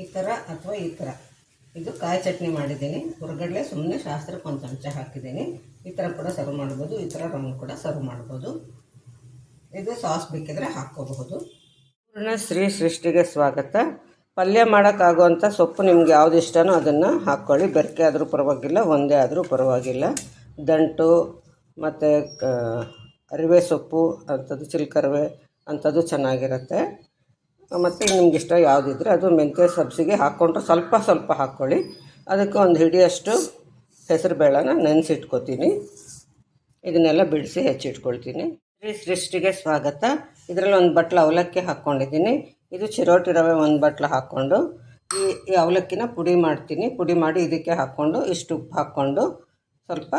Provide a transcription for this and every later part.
ಈ ಥರ ಅಥವಾ ಈ ಥರ ಇದು ಕಾಯಿ ಚಟ್ನಿ ಮಾಡಿದ್ದೀನಿ. ಹೊರಗಡೆ ಸುಮ್ಮನೆ ಶಾಸ್ತ್ರಕ್ಕೆ ಒಂದು ಚಮಚ ಹಾಕಿದ್ದೀನಿ. ಈ ಥರ ಕೂಡ ಸರ್ವ್ ಮಾಡ್ಬೋದು. ಈ ಥರ ರೌಂಡ್ ಕೂಡ ಸರ್ವ್ ಮಾಡ್ಬೋದು. ಇದು ಸಾಸ್ ಬೇಕಿದ್ರೆ ಹಾಕ್ಕೋಬಹುದು. ಪೂರ್ಣ ಶ್ರೀ ಸೃಷ್ಟಿಗೆ ಸ್ವಾಗತ. ಪಲ್ಯ ಮಾಡೋಕ್ಕಾಗುವಂಥ ಸೊಪ್ಪು ನಿಮ್ಗೆ ಯಾವ್ದು ಇಷ್ಟನೋ ಅದನ್ನು ಹಾಕ್ಕೊಳ್ಳಿ ಬೆರಕೆ ಆದರೂ ಪರವಾಗಿಲ್ಲ, ಒಂದೇ ಆದರೂ ಪರವಾಗಿಲ್ಲ. ದಂಟು, ಮತ್ತು ಅರಿವೆ ಸೊಪ್ಪು, ಅಂಥದ್ದು, ಚಿಲ್ಕರಿವೆ, ಅಂಥದ್ದು ಚೆನ್ನಾಗಿರುತ್ತೆ. ಮತ್ತು ನಿಮ್ಗೆ ಇಷ್ಟ ಯಾವುದಿದ್ರೆ ಅದು ಮೆಂತ್ಯ ಸಬ್ಸಿಗೆ ಹಾಕ್ಕೊಂಡ್ರೆ ಸ್ವಲ್ಪ ಸ್ವಲ್ಪ ಹಾಕ್ಕೊಳ್ಳಿ ಅದಕ್ಕೆ ಒಂದು ಹಿಡಿಯಷ್ಟು ಹೆಸರು ಬೇಳೆನ ನೆನೆಸಿಟ್ಕೋತೀನಿ. ಇದನ್ನೆಲ್ಲ ಬಿಡಿಸಿ ಹೆಚ್ಚಿಟ್ಕೊಳ್ತೀನಿ. ಶ್ರೀ ಸೃಷ್ಟಿಗೆ ಸ್ವಾಗತ. ಇದರಲ್ಲಿ ಒಂದು ಬಟ್ಲು ಅವಲಕ್ಕಿ ಹಾಕ್ಕೊಂಡಿದ್ದೀನಿ. ಇದು ಚಿರೋಟಿ ರವೆ ಒಂದು ಬಟ್ಲು ಹಾಕ್ಕೊಂಡು ಈ ಈ ಅವಲಕ್ಕಿನ ಪುಡಿ ಮಾಡ್ತೀನಿ. ಪುಡಿ ಮಾಡಿ ಇದಕ್ಕೆ ಹಾಕ್ಕೊಂಡು ಇಷ್ಟು ಉಪ್ಪು ಹಾಕ್ಕೊಂಡು ಸ್ವಲ್ಪ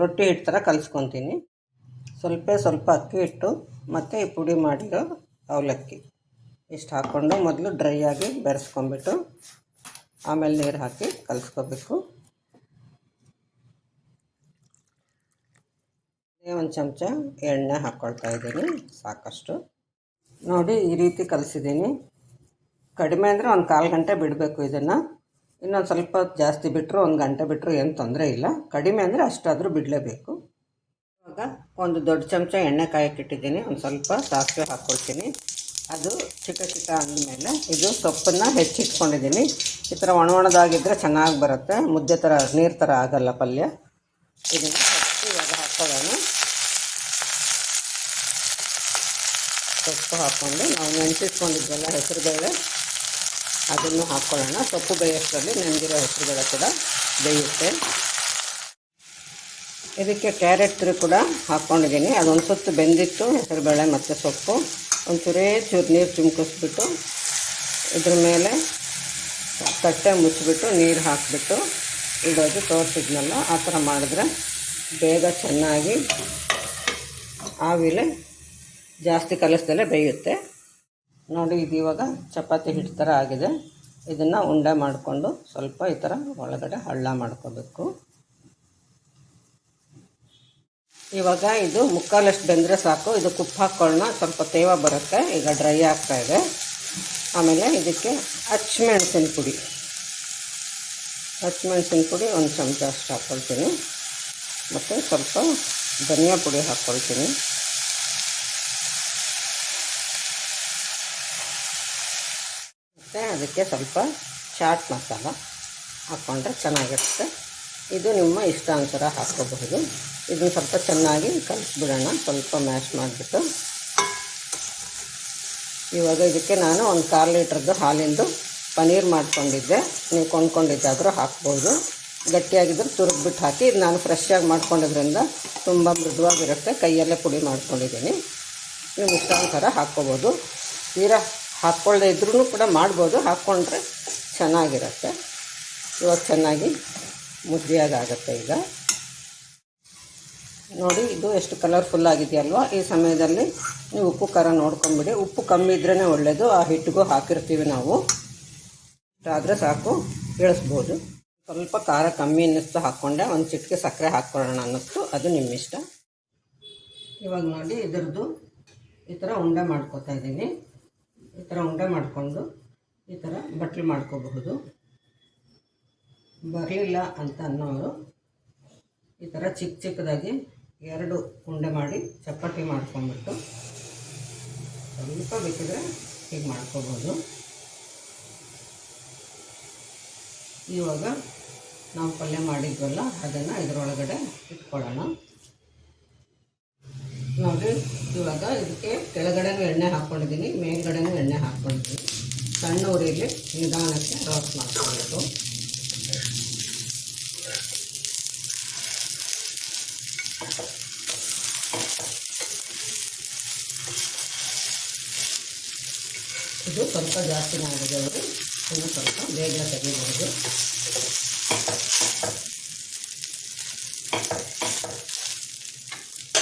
ರೊಟ್ಟಿ ಹಿಟ್ಟು ಥರ ಕಲಿಸ್ಕೊತೀನಿ. ಸ್ವಲ್ಪ ಸ್ವಲ್ಪ ಅಕ್ಕಿ ಹಿಟ್ಟು ಮತ್ತು ಈ ಪುಡಿ ಮಾಡಿರೋ ಅವಲಕ್ಕಿ. ಇಷ್ಟು ಹಾಕ್ಕೊಂಡು ಮೊದಲು ಡ್ರೈ ಆಗಿ ಬೆರೆಸ್ಕೊಂಬಿಟ್ಟು ಆಮೇಲೆ ನೀರು ಹಾಕಿ ಕಲಿಸ್ಕೋಬೇಕು. ಒಂದು ಚಮಚ ಎಣ್ಣೆ ಹಾಕ್ಕೊಳ್ತಾ ಇದ್ದೀನಿ, ಸಾಕಷ್ಟು. ನೋಡಿ, ಈ ರೀತಿ ಕಲಿಸಿದ್ದೀನಿ. ಕಡಿಮೆ ಅಂದರೆ ಒಂದು ಕಾಲು ಗಂಟೆ ಬಿಡಬೇಕು ಇದನ್ನು. ಇನ್ನೊಂದು ಸ್ವಲ್ಪ ಜಾಸ್ತಿ ಬಿಟ್ಟರು ಒಂದು ಗಂಟೆ ಬಿಟ್ಟರು ಏನು ತೊಂದರೆ ಇಲ್ಲ. ಕಡಿಮೆ ಅಂದರೆ ಅಷ್ಟಾದರೂ ಬಿಡಲೇಬೇಕು. ಇವಾಗ ಒಂದು ದೊಡ್ಡ ಚಮಚ ಎಣ್ಣೆ ಕಾಯಕ್ಕಿಟ್ಟಿದ್ದೀನಿ, ಒಂದು ಸ್ವಲ್ಪ ಸಾಸಿವೆ ಹಾಕ್ಕೊಳ್ತೀನಿ ಅದು ಚಿಕ್ಕ ಚಿಕ್ಕ ಅಂದಮೇಲೆ ಇದು ಸೊಪ್ಪನ್ನು ಹೆಚ್ಚಿಟ್ಕೊಂಡಿದ್ದೀನಿ. ಈ ಥರ ಒಣ ಒಣದಾಗಿದ್ದರೆ ಚೆನ್ನಾಗಿ ಬರುತ್ತೆ. ಮುದ್ದೆ ಥರ, ನೀರು ಥರ ಆಗಲ್ಲ ಪಲ್ಯ. ಇದನ್ನು ಸೊಪ್ಪು ಇವಾಗ ಹಾಕ್ಕೊಳ್ಳೋಣ ಸೊಪ್ಪು ಹಾಕ್ಕೊಂಡು ನಾವು ನೆನೆಸಿಟ್ಕೊಂಡಿದ್ದೆಲ್ಲ ಹೆಸರುಬೇಳೆ, ಅದನ್ನು ಹಾಕ್ಕೊಳ್ಳೋಣ ಸೊಪ್ಪು ಬೇಯೋಷ್ಟರಲ್ಲಿ ನೆನೆದಿರೋ ಹೆಸರುಬೇಳೆ ಕೂಡ ಬೇಯುತ್ತೆ. ಇದಕ್ಕೆ ಕ್ಯಾರೆಟ್ ಕೂಡ ಹಾಕ್ಕೊಂಡಿದ್ದೀನಿ ಅದೊಂದು ಸುತ್ತು ಬೆಂದಿತ್ತು, ಹೆಸರುಬೇಳೆ ಮತ್ತು ಸೊಪ್ಪು. ಒಂಚೂರೇ ಚೂರು ನೀರು ಚುಮ್ಕಿಸ್ಬಿಟ್ಟು ಇದ್ರ ಮೇಲೆ ತಟ್ಟೆ ಮುಚ್ಚಿಬಿಟ್ಟು ನೀರು ಹಾಕಿಬಿಟ್ಟು ಇಡೋದು ತೋರಿಸಿದ್ನಲ್ಲ, ಆ ಥರ ಮಾಡಿದ್ರೆ ಬೇಗ ಚೆನ್ನಾಗಿ ಆವಿಲೆ ಜಾಸ್ತಿ ಕಲಿಸ್ದಲ್ಲೇ ಬೇಯುತ್ತೆ. ನೋಡಿ, ಇದು ಇವಾಗ ಚಪಾತಿ ಹಿಟ್ಟು ಥರ ಆಗಿದೆ. ಇದನ್ನು ಉಂಡೆ ಮಾಡಿಕೊಂಡು ಸ್ವಲ್ಪ ಈ ಥರ ಒಳಗಡೆ ಹಳ್ಳ ಮಾಡ್ಕೋಬೇಕು. ಇವಾಗ ಇದು ಮುಕ್ಕಾಲಷ್ಟು ಬೆಂದರೆ ಸಾಕು. ಇದು ಕುಪ್ಪು ಹಾಕ್ಕೊಳ್ಳೋಣ ಸ್ವಲ್ಪ ತೇವ ಬರುತ್ತೆ. ಈಗ ಡ್ರೈ ಆಗ್ತಾ ಇದೆ. ಆಮೇಲೆ ಇದಕ್ಕೆ ಹಚ್ಮೆಣ್ಸಿನ ಪುಡಿ. ಹಚ್ಮೆಣಸಿನ ಪುಡಿ ಒಂದು ಚಮಚ ಅಷ್ಟು ಹಾಕ್ಕೊಳ್ತೀನಿ ಮತ್ತು ಸ್ವಲ್ಪ ಧನಿಯಾ ಪುಡಿ ಹಾಕ್ಕೊಳ್ತೀನಿ ಮತ್ತು ಅದಕ್ಕೆ ಸ್ವಲ್ಪ ಚಾಟ್ ಮಸಾಲ ಹಾಕ್ಕೊಂಡ್ರೆ ಚೆನ್ನಾಗಿರುತ್ತೆ. ಇದು ನಿಮ್ಮ ಇಷ್ಟಾನುಸಾರ ಹಾಕ್ಕೋಬಹುದು ಇದನ್ನು ಸ್ವಲ್ಪ ಚೆನ್ನಾಗಿ ಕಲಿಸ್ಬಿಡೋಣ. ಸ್ವಲ್ಪ ಮ್ಯಾಶ್ ಮಾಡಿಬಿಟ್ಟು. ಇವಾಗ ಇದಕ್ಕೆ ನಾನು ಒಂದು ಕಾಲು ಲೀಟ್ರದ್ದು ಹಾಲಿಂದು ಪನೀರ್ ಮಾಡ್ಕೊಂಡಿದ್ದೆ. ನೀವು ಕೊಂಡ್ಕೊಂಡಿದ್ದಾದರೂ ಹಾಕ್ಬೋದು. ಗಟ್ಟಿಯಾಗಿದ್ದರೆ ತುರುಗ್ಬಿಟ್ಟು ಹಾಕಿ, ಇದು ನಾನು ಫ್ರೆಶ್ಶಾಗಿ ಮಾಡ್ಕೊಂಡಿದ್ರಿಂದ ತುಂಬ ಮೃದುವಾಗಿರುತ್ತೆ. ಕೈಯಲ್ಲೇ ಪುಡಿ ಮಾಡ್ಕೊಂಡಿದ್ದೀನಿ. ನೀವು ಇಷ್ಟಾನುಸಾರ ಹಾಕ್ಕೋಬೋದು. ತೀರಾ ಹಾಕ್ಕೊಳ್ಳದೆ ಇದ್ರೂ ಕೂಡ ಮಾಡ್ಬೋದು. ಹಾಕ್ಕೊಂಡ್ರೆ ಚೆನ್ನಾಗಿರುತ್ತೆ. ಇವಾಗ ಚೆನ್ನಾಗಿ ಮುದ್ದೆಯಾಗುತ್ತೆ ಈಗ. ನೋಡಿ, ಇದು ಎಷ್ಟು ಕಲರ್ಫುಲ್ ಆಗಿದೆಯಲ್ವ? ಈ ಸಮಯದಲ್ಲಿ ನೀವು ಉಪ್ಪು, ಖಾರ ನೋಡ್ಕೊಂಬಿಡಿ. ಉಪ್ಪು ಕಮ್ಮಿ ಇದ್ರೇ ಒಳ್ಳೆಯದು ಆ ಹಿಟ್ಟಿಗೂ ಹಾಕಿರ್ತೀವಿ ನಾವು. ಆದರೆ ಸಾಕು. ಇಳಿಸ್ಬೋದು ಸ್ವಲ್ಪ ಖಾರ ಕಮ್ಮಿ ಅನ್ನಿಸ್ತು ಹಾಕ್ಕೊಂಡೆ. ಒಂದು ಚಿಟಿಕೆ ಸಕ್ಕರೆ ಹಾಕ್ಕೊಳ್ಳೋಣ ಅನ್ನಿಸ್ತು. ಅದು ನಿಮ್ಮ ಇಷ್ಟ ಇವಾಗ ನೋಡಿ, ಇದರದ್ದು ಈ ಥರ ಉಂಡೆ ಮಾಡ್ಕೋತಾ ಇದ್ದೀನಿ. ಈ ಥರ ಉಂಡೆ ಮಾಡಿಕೊಂಡು ಈ ಥರ ಬಟ್ಲು ಮಾಡ್ಕೋಬಹುದು. ಬರಲಿಲ್ಲ ಅಂತ ಅನ್ನೋರು ಈ ಥರ ಚಿಕ್ಕ ಚಿಕ್ಕದಾಗಿ ಎರಡು ಉಂಡೆ ಮಾಡಿ ಚಪಾತಿ ಮಾಡ್ಕೊಂಬಿಟ್ಟು ಸ್ವಲ್ಪ ಬೇಕಿದ್ರೆ ಹೀಗೆ ಮಾಡ್ಕೋಬೋದು. ಇವಾಗ ನಾವು ಪಲ್ಯ ಮಾಡಿದ್ವಲ್ಲ, ಅದನ್ನು ಇದರೊಳಗಡೆ ಇಟ್ಕೊಳ್ಳೋಣ. ನೋಡಿ, ಇವಾಗ ಇದಕ್ಕೆ ಕೆಳಗಡೆನೂ ಎಣ್ಣೆ ಹಾಕ್ಕೊಂಡಿದ್ದೀನಿ ಮೇಲ್ಗಡೆನೂ ಎಣ್ಣೆ ಹಾಕ್ಕೊಂಡಿದ್ದೀನಿ ಸಣ್ಣ ಉರಿಯಲ್ಲಿ ನಿಧಾನಕ್ಕೆ ರೋಸ್ಟ್ ಮಾಡ್ಕೊಳ್ಬೇಕು ಇದು ಸ್ವಲ್ಪ ಜಾಸ್ತಿ ಆಗಿದೆ ಅವರು ಇನ್ನು ಸ್ವಲ್ಪ ಬೇಗ ತೆಗಿಬಹುದು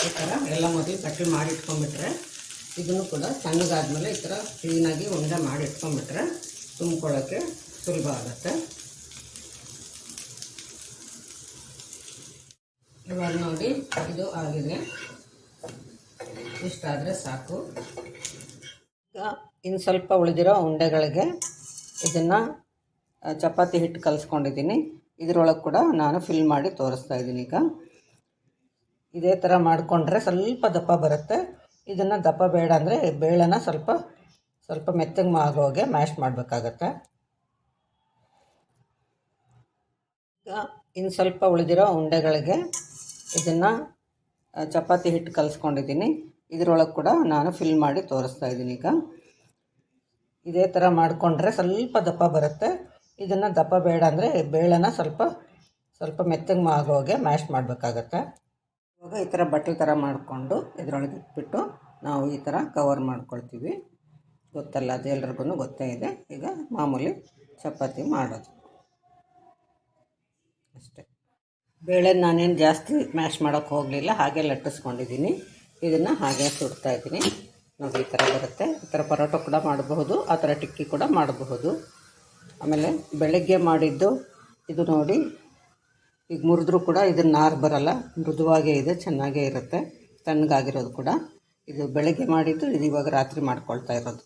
ಈ ಥರ ಎಲ್ಲ ಮೊದಲು ಕಟ್ಟಿ ಮಾಡಿ ಇಟ್ಕೊಂಡ್ಬಿಟ್ರೆ ಇದನ್ನು ಕೂಡ ಸಣ್ಣಗಾದ್ಮೇಲೆ ಈ ಥರ ಕ್ಲೀನಾಗಿ ಉಂಡೆ ಮಾಡಿ ಇಟ್ಕೊಂಡ್ಬಿಟ್ರೆ ತುಂಬ್ಕೊಳ್ಳೋಕ್ಕೆ ಸುಲಭ ಆಗುತ್ತೆ. ಇವಾಗ ನೋಡಿ ಇದು ಆಗಿದೆ. ಇಷ್ಟಾದರೆ ಸಾಕು. ಈಗ ಇನ್ನು ಸ್ವಲ್ಪ ಉಳಿದಿರೋ ಉಂಡೆಗಳಿಗೆ ಇದನ್ನು ಚಪಾತಿ ಹಿಟ್ಟು ಕಲಿಸ್ಕೊಂಡಿದ್ದೀನಿ. ಇದರೊಳಗೆ ಕೂಡ ನಾನು ಫಿಲ್ ಮಾಡಿ ತೋರಿಸ್ತಾ ಇದ್ದೀನಿ ಈಗ. ಇದೇ ಥರ ಮಾಡಿಕೊಂಡ್ರೆ ಸ್ವಲ್ಪ ದಪ್ಪ ಬರುತ್ತೆ. ಇದನ್ನು ದಪ್ಪ ಬೇಡ ಅಂದರೆ ಬೇಳೆನ ಸ್ವಲ್ಪ ಸ್ವಲ್ಪ ಮೆತ್ತಗೆ ಆಗೋಗೆ ಮ್ಯಾಶ್ ಮಾಡಬೇಕಾಗತ್ತೆ. ಈಗ ಇನ್ನು ಸ್ವಲ್ಪ ಉಳಿದಿರೋ ಉಂಡೆಗಳಿಗೆ ಇದನ್ನು ಚಪಾತಿ ಹಿಟ್ಟು ಕಲಿಸ್ಕೊಂಡಿದ್ದೀನಿ. ಇದರೊಳಗೆ ಕೂಡ ನಾನು ಫಿಲ್ ಮಾಡಿ ತೋರಿಸ್ತಾ ಇದ್ದೀನಿ ಈಗ. ಇದೇ ಥರ ಮಾಡಿಕೊಂಡ್ರೆ ಸ್ವಲ್ಪ ದಪ್ಪ ಬರುತ್ತೆ. ಇದನ್ನು ದಪ್ಪ ಬೇಡ ಅಂದರೆ ಬೇಳೆನ ಸ್ವಲ್ಪ ಸ್ವಲ್ಪ ಮೆತ್ತಗೆ ಆಗೋಗೆ ಮ್ಯಾಶ್ ಮಾಡಬೇಕಾಗತ್ತೆ. ಇವಾಗ ಈ ಥರ ಬಟ್ಟಲು ಥರ ಮಾಡಿಕೊಂಡು ಇದರೊಳಗೆ ಇಟ್ಬಿಟ್ಟು ನಾವು ಈ ಥರ ಕವರ್ ಮಾಡ್ಕೊಳ್ತೀವಿ. ಗೊತ್ತಲ್ಲ, ಅದು ಎಲ್ರಿಗೂ ಗೊತ್ತೇ ಇದೆ. ಈಗ ಮಾಮೂಲಿ ಚಪಾತಿ ಮಾಡೋದು. ಅಷ್ಟೇ. ಬೇಳೆ ನಾನೇನು ಜಾಸ್ತಿ ಮ್ಯಾಶ್ ಮಾಡೋಕ್ಕೆ ಹೋಗಲಿಲ್ಲ, ಹಾಗೆ ಲಟ್ಟಿಸ್ಕೊಂಡಿದ್ದೀನಿ. ಇದನ್ನು ಹಾಗೆ ಸುಡ್ತಾ ಇದ್ದೀನಿ. ನೋಡಿ, ಈ ಥರ ಬರುತ್ತೆ. ಈ ಥರ ಪರೋಟ ಕೂಡ ಮಾಡಬಹುದು. ಆ ಥರ ಟಿಕ್ಕಿ ಕೂಡ ಮಾಡಬಹುದು. ಆಮೇಲೆ ಬೆಳಗ್ಗೆ ಮಾಡಿದ್ದು ಇದು ನೋಡಿ. ಈಗ ಮುರಿದ್ರೂ ಕೂಡ ಇದನ್ನು ನಾರು ಬರಲ್ಲ. ಮೃದುವಾಗೇ ಇದೆ, ಚೆನ್ನಾಗೇ ಇರುತ್ತೆ. ತಣ್ಣಗಾಗಿರೋದು ಕೂಡ. ಇದು ಬೆಳಗ್ಗೆ ಮಾಡಿದ್ದು, ಇದು ಇವಾಗ ರಾತ್ರಿ ಮಾಡ್ಕೊಳ್ತಾ ಇರೋದು.